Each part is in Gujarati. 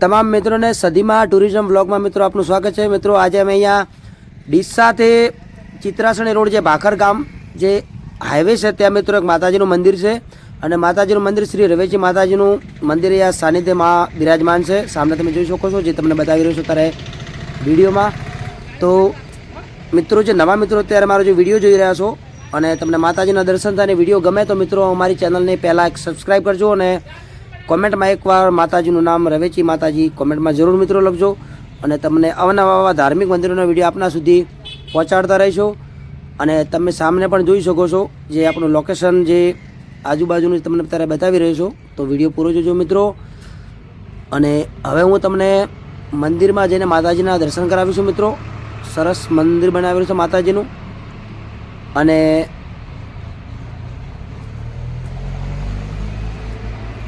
તમામ મિત્રોને સદીમાં ટુરિઝમ બ્લોગમાં મિત્રો આપનું સ્વાગત છે. મિત્રો, આજે અમે અહીંયા ડીસાથી ચિત્રાસણી રોડ જે ભાખર ગામ જે હાઈવે છે, ત્યાં મિત્રો એક માતાજીનું મંદિર છે અને માતાજીનું મંદિર શ્રી રવેજી માતાજીનું મંદિર અહીંયા સાનિધ્યમાં બિરાજમાન છે. સામે તમે જોઈ શકો છો જે તમને બતાવી રહ્યો છું ત્યારે વિડીયોમાં. તો મિત્રો, જે નવા મિત્રો અત્યારે મારો જે વીડિયો જોઈ રહ્યા છો અને તમને માતાજીના દર્શન થાય વીડિયો ગમે તો મિત્રો અમારી ચેનલને પહેલાં એક સબસ્ક્રાઈબ કરજો અને કોમેન્ટમાં એકવાર માતાજીનું નામ રવેચી માતાજી કોમેન્ટમાં જરૂર મિત્રો લખજો અને તમને અવનવા આવા ધાર્મિક મંદિરોના વીડિયો આપના સુધી પહોંચાડતા રહીશું. અને તમે સામને પણ જોઈ શકો છો જે આપણું લોકેશન જે આજુબાજુનું તમને અત્યારે બતાવી રહ્યો છું. તો વીડિયો પૂરો જોજો મિત્રો. અને હવે હું તમને મંદિરમાં જઈને માતાજીના દર્શન કરાવીશું મિત્રો. સરસ મંદિર બનાવેલું છે માતાજીનું. અને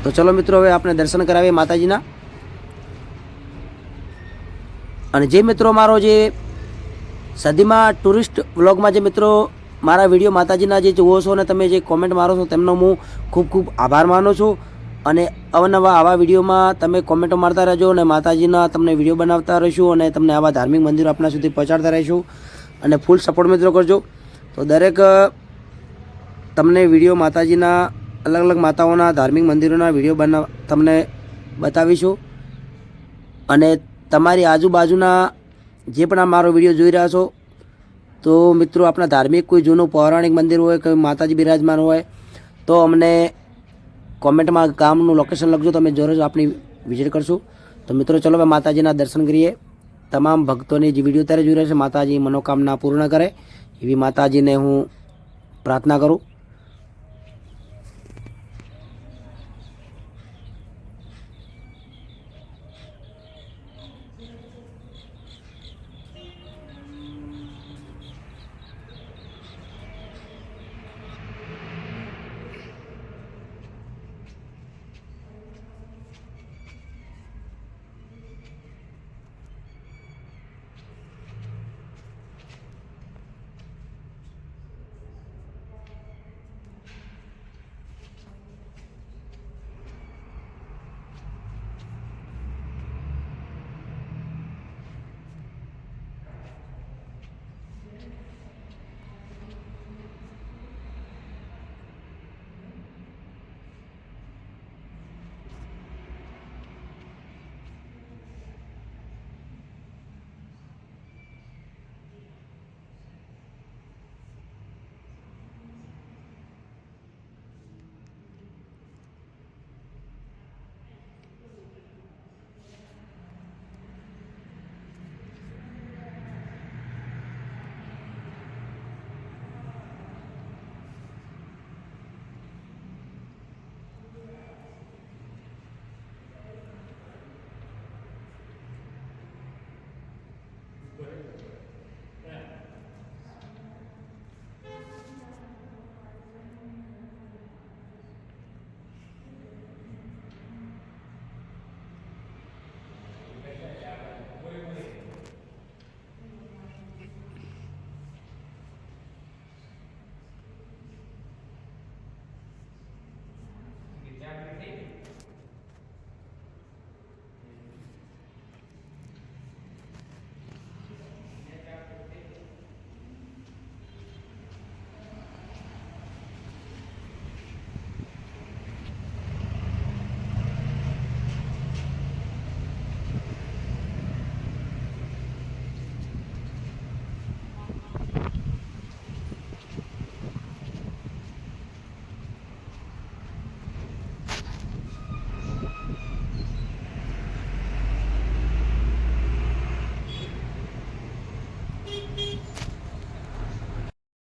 તો ચલો મિત્રો, હવે આપણે દર્શન કરાવીએ માતાજીના. અને જે મિત્રો મારો જે સદીમાં ટુરિસ્ટ વ્લોગમાં જે મિત્રો મારા વીડિયો માતાજીના જે જુઓ છો અને તમે જે કોમેન્ટ મારો છો, તેમનો હું ખૂબ ખૂબ આભાર માનું છું. અને અવનવા આવા વિડીયોમાં તમે કોમેન્ટો મારતા રહેજો અને માતાજીના તમને વીડિયો બનાવતા રહીશું અને તમને આવા ધાર્મિક મંદિરો આપણા સુધી પહોંચાડતા રહીશું. અને ફૂલ સપોર્ટ મિત્રો કરજો. તો દરેક તમને વીડિયો માતાજીના અલગ અલગ માતાઓના ધાર્મિક મંદિરોના વીડિયો બના, તમને બતાવીશું. અને તમારી આજુબાજુના જે પણ આ મારો વીડિયો જોઈ રહ્યા છો, તો મિત્રો આપણા ધાર્મિક કોઈ જૂનું પૌરાણિક મંદિર હોય કોઈ માતાજી બિરાજમાન હોય, તો અમને કોમેન્ટમાં ગામનું લોકેશન લખજો, તમે જરૂર આપણી વિઝિટ કરશું. તો મિત્રો, ચલો હવે માતાજીના દર્શન કરીએ. તમામ ભક્તોની જે વીડિયો ત્યારે જોઈ રહ્યા છે, માતાજી મનોકામના પૂર્ણ કરે. એવી માતાજીને હું પ્રાર્થના કરું.